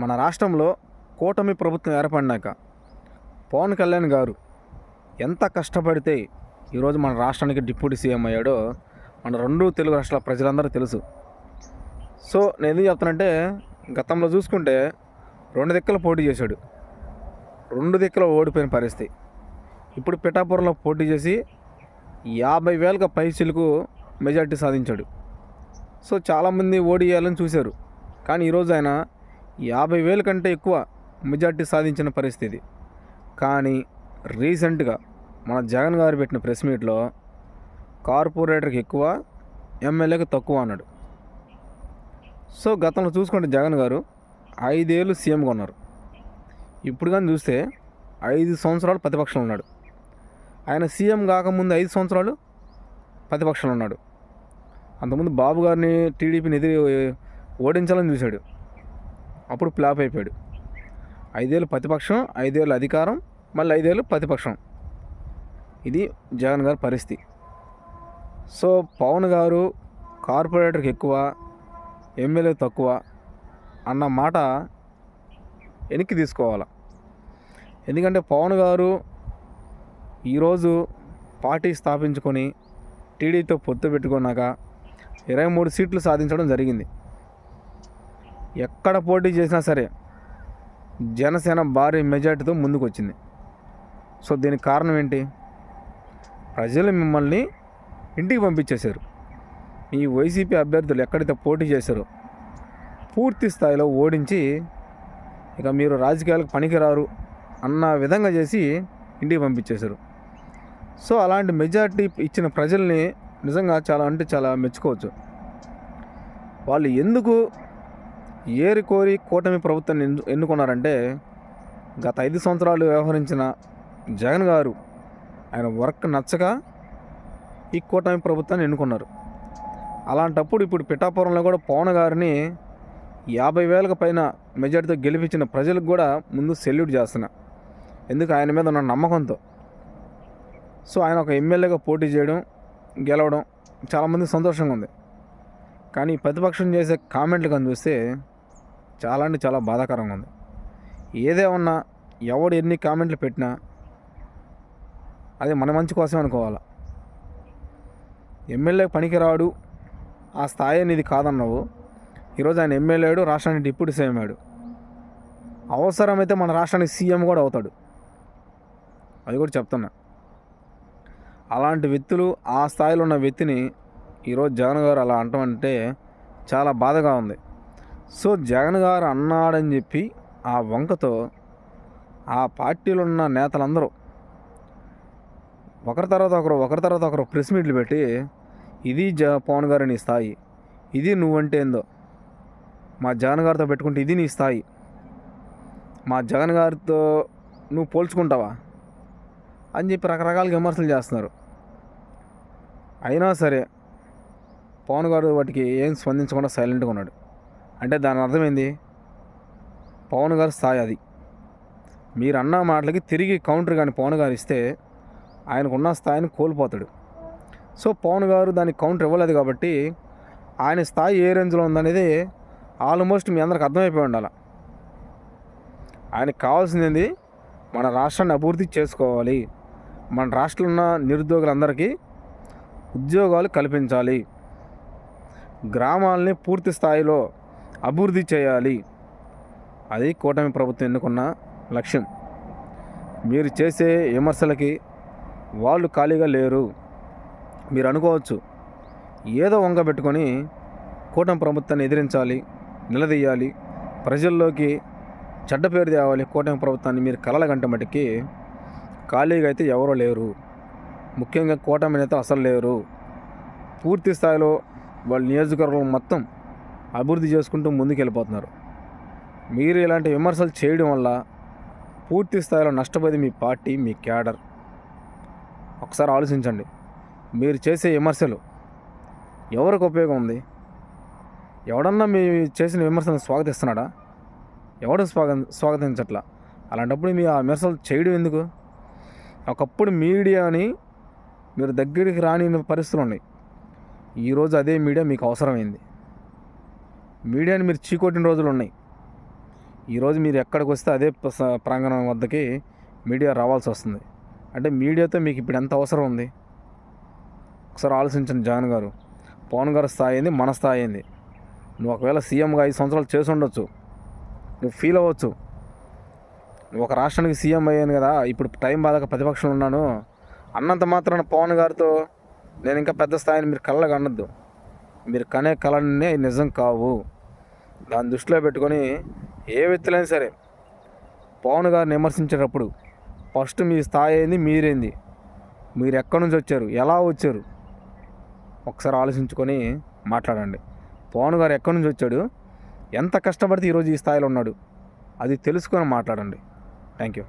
మన రాష్ట్రంలో కూటమి ప్రభుత్వం ఏర్పడినాక పవన్ కళ్యాణ్ గారు ఎంత కష్టపడితే ఈరోజు మన రాష్ట్రానికి డిప్యూటీ సీఎం అయ్యాడో మన రెండు తెలుగు రాష్ట్రాల ప్రజలందరూ తెలుసు. సో నేను ఎందుకు చెప్తానంటే గతంలో చూసుకుంటే రెండు దిక్కలు పోటీ చేశాడు. రెండు దిక్కలు ఓడిపోయిన పరిస్థితి. ఇప్పుడు పిఠాపురంలో పోటీ చేసి యాభై వేలకు పైసలకు మెజార్టీ సాధించాడు. సో చాలామంది ఓడియాలని చూశారు. కానీ ఈరోజు ఆయన యాభై వేల కంటే ఎక్కువ మెజార్టీ సాధించిన పరిస్థితి. కానీ రీసెంట్గా మన జగన్ గారు పెట్టిన ప్రెస్ మీట్లో కార్పొరేటర్కి ఎక్కువ ఎమ్మెల్యేకి తక్కువ అన్నాడు. సో గతంలో చూసుకుంటే జగన్ గారు ఐదేళ్ళు సీఎంగా ఉన్నారు. ఇప్పుడు కానీ చూస్తే ఐదు సంవత్సరాలు ప్రతిపక్షంలో ఉన్నాడు. ఆయన సీఎం కాకముందు ఐదు సంవత్సరాలు ప్రతిపక్షంలో ఉన్నాడు. అంతకుముందు బాబు గారిని టీడీపీని ఎదిరి ఓడించాలని చూశాడు. అప్పుడు ఫ్లాప్ అయిపోయాడు. ఐదేళ్ళు ప్రతిపక్షం ఐదేళ్ళు అధికారం మళ్ళీ ఐదేళ్ళు ప్రతిపక్షం. ఇది జగన్ గారి పరిస్థితి. సో పవన్ గారు కార్పొరేటర్కి ఎక్కువ ఎమ్మెల్యే తక్కువ అన్న మాట వెనక్కి తీసుకోవాలి. ఎందుకంటే పవన్ గారు ఈరోజు పార్టీ స్థాపించుకొని టీడీతో పొత్తు పెట్టుకున్నాక ఇరవై మూడు సీట్లు సాధించడం జరిగింది. ఎక్కడ పోటీ చేసినా సరే జనసేన భారీ మెజార్టీతో ముందుకు వచ్చింది సో దీనికి కారణం ఏంటి? ప్రజలు మిమ్మల్ని ఇంటికి పంపించేశారు. ఈ వైసీపీ అభ్యర్థులు ఎక్కడైతే పోటీ చేశారో పూర్తి స్థాయిలో ఓడించి ఇక మీరు రాజకీయాలకు పనికిరారు అన్న విధంగా చేసి ఇంటికి పంపించేశారు. సో అలాంటి మెజార్టీ ఇచ్చిన ప్రజల్ని నిజంగా చాలా అంటే చాలా మెచ్చుకోవచ్చు. వాళ్ళు ఎందుకు ఏరి కోరి కూటమి ప్రభుత్వాన్ని ఎన్నుకున్నారంటే గత ఐదు సంవత్సరాలు వ్యవహరించిన జగన్ గారు ఆయన వర్క్ నచ్చక ఈ కూటమి ప్రభుత్వాన్ని ఎన్నుకున్నారు. అలాంటప్పుడు ఇప్పుడు పిఠాపురంలో కూడా పవన్ గారిని యాభై వేలకు పైన మెజార్టీతో గెలిపించిన ప్రజలకు కూడా ముందు సెల్యూట్ చేస్తున్నా. ఎందుకు? ఆయన మీద ఉన్న నమ్మకంతో. సో ఆయన ఒక ఎమ్మెల్యేగా పోటీ చేయడం గెలవడం చాలామంది సంతోషంగా ఉంది. కానీ ప్రతిపక్షం చేసే కామెంట్లు కానీ చూస్తే చాలా అంటే చాలా బాధాకరంగా ఉంది. ఏదేమన్నా ఎవడు ఎన్ని కామెంట్లు పెట్టినా అది మన మంచి కోసం అనుకోవాలి. ఎమ్మెల్యే పనికిరాడు ఆ స్థాయి అనేది కాదన్నావు. ఈరోజు ఆయన ఎమ్మెల్యేడు రాష్ట్రానికి డిప్యూటీ సీఎం అయ్యాడు. అవసరమైతే మన రాష్ట్రానికి సీఎం కూడా అవుతాడు. అది కూడా చెప్తున్నా. అలాంటి వ్యక్తులు ఆ స్థాయిలో ఉన్న వ్యక్తిని ఈరోజు జగన్ గారు అలా అంటామంటే చాలా బాధగా ఉంది. సో జగన్ గారు అన్నాడని చెప్పి ఆ వంకతో ఆ పార్టీలో ఉన్న నేతలందరూ ఒకరి తర్వాత ఒకరు ఒకరి తర్వాత ఒకరు ప్రెస్ మీట్లు పెట్టి ఇది జ పవన్ గారు నీ స్థాయి ఇది నువ్వంటే ఏందో మా జగన్ గారితో పెట్టుకుంటే ఇది నీ స్థాయి మా జగన్ గారితో నువ్వు పోల్చుకుంటావా అని చెప్పి రకరకాల విమర్శలు చేస్తున్నారు. అయినా సరే పవన్ గారు వాటికి ఏం స్పందించకుండా సైలెంట్గా ఉన్నాడు. అంటే దాని అర్థమైంది? పవన్ గారి స్థాయి అది. మీరు అన్న మాటలకి తిరిగి కౌంటర్ కానీ పవన్ గారు ఇస్తే ఆయనకున్న స్థాయిని కోల్పోతాడు. సో పవన్ గారు దానికి కౌంటర్ ఇవ్వలేదు కాబట్టి ఆయన స్థాయి ఏ రేంజ్లో ఉందనేది ఆల్మోస్ట్ మీ అందరికి అర్థమైపోయి ఉండాలి. ఆయనకు కావాల్సింది మన రాష్ట్రాన్ని అభివృద్ధి చేసుకోవాలి. మన రాష్ట్రంలో ఉన్న నిరుద్యోగులందరికీ ఉద్యోగాలు కల్పించాలి. గ్రామాలని పూర్తి స్థాయిలో అభివృద్ధి చేయాలి. అది కూటమి ప్రభుత్వం ఎన్నుకున్న లక్ష్యం. మీరు చేసే విమర్శలకి వాళ్ళు ఖాళీగా లేరు. మీరు అనుకోవచ్చు ఏదో వంక పెట్టుకొని కూటమి ప్రభుత్వాన్ని ఎదిరించాలి నిలదీయాలి ప్రజల్లోకి చెడ్డ పేరు తేవాలి కూటమి ప్రభుత్వాన్ని మీరు కలల గంట మటుకి ఖాళీగా అయితే ఎవరో లేరు. ముఖ్యంగా కూటమి నేత అసలు లేరు. పూర్తి స్థాయిలో వాళ్ళ నియోజకవర్గం మొత్తం అభివృద్ధి చేసుకుంటూ ముందుకు వెళ్ళిపోతున్నారు మీరు ఇలాంటి విమర్శలు చేయడం వల్ల పూర్తి స్థాయిలో నష్టపోయేది మీ పార్టీ మీ క్యాడర్. ఒకసారి ఆలోచించండి. మీరు చేసే విమర్శలు ఎవరికి ఉపయోగం ఉంది? ఎవడన్నా మీ చేసిన విమర్శను స్వాగతిస్తున్నాడా? ఎవడు స్వాగ స్వాగతించట్లా? అలాంటప్పుడు మీ ఆ విమర్శలు చేయడం ఎందుకు? ఒకప్పుడు మీడియాని మీరు దగ్గరికి రాని పరిస్థితులు ఉన్నాయి. ఈరోజు అదే మీడియా మీకు అవసరమైంది. మీడియాని మీరు చీకొట్టిన రోజులు ఉన్నాయి. ఈరోజు మీరు ఎక్కడికి వస్తే అదే ప్రాంగణం వద్దకి మీడియా రావాల్సి వస్తుంది. అంటే మీడియాతో మీకు ఇప్పుడు ఎంత అవసరం ఉంది? ఒకసారి ఆలోచించండి జాన్ గారు. పవన్ గారు స్థాయి అయింది మన స్థాయి అయింది నువ్వు ఒకవేళ సీఎంగా ఐదు సంవత్సరాలు చేసి ఉండొచ్చు. నువ్వు ఫీల్ అవ్వచ్చు. నువ్వు ఒక రాష్ట్రానికి సీఎం అయ్యాను కదా ఇప్పుడు టైం బాధక ప్రతిపక్షంలో ఉన్నాను. అన్నంత మాత్రాన పవన్ గారితో నేను ఇంకా పెద్ద స్థాయిని మీరు కళ్ళగా అనొద్దు మీరు కనే కళనే నిజం కావు. దాన్ని దృష్టిలో పెట్టుకొని ఏ వ్యక్తులైనా సరే పవన్ గారిని విమర్శించేటప్పుడు ఫస్ట్ మీ స్థాయి ఏంది మీరేంది? మీరు ఎక్కడి నుంచి వచ్చారు ఎలా వచ్చారు? ఒకసారి ఆలోచించుకొని మాట్లాడండి. పవన్ గారు ఎక్కడి నుంచి వచ్చాడు ఎంత కష్టపడితే ఈరోజు ఈ స్థాయిలో ఉన్నాడు అది తెలుసుకొని మాట్లాడండి. Thank you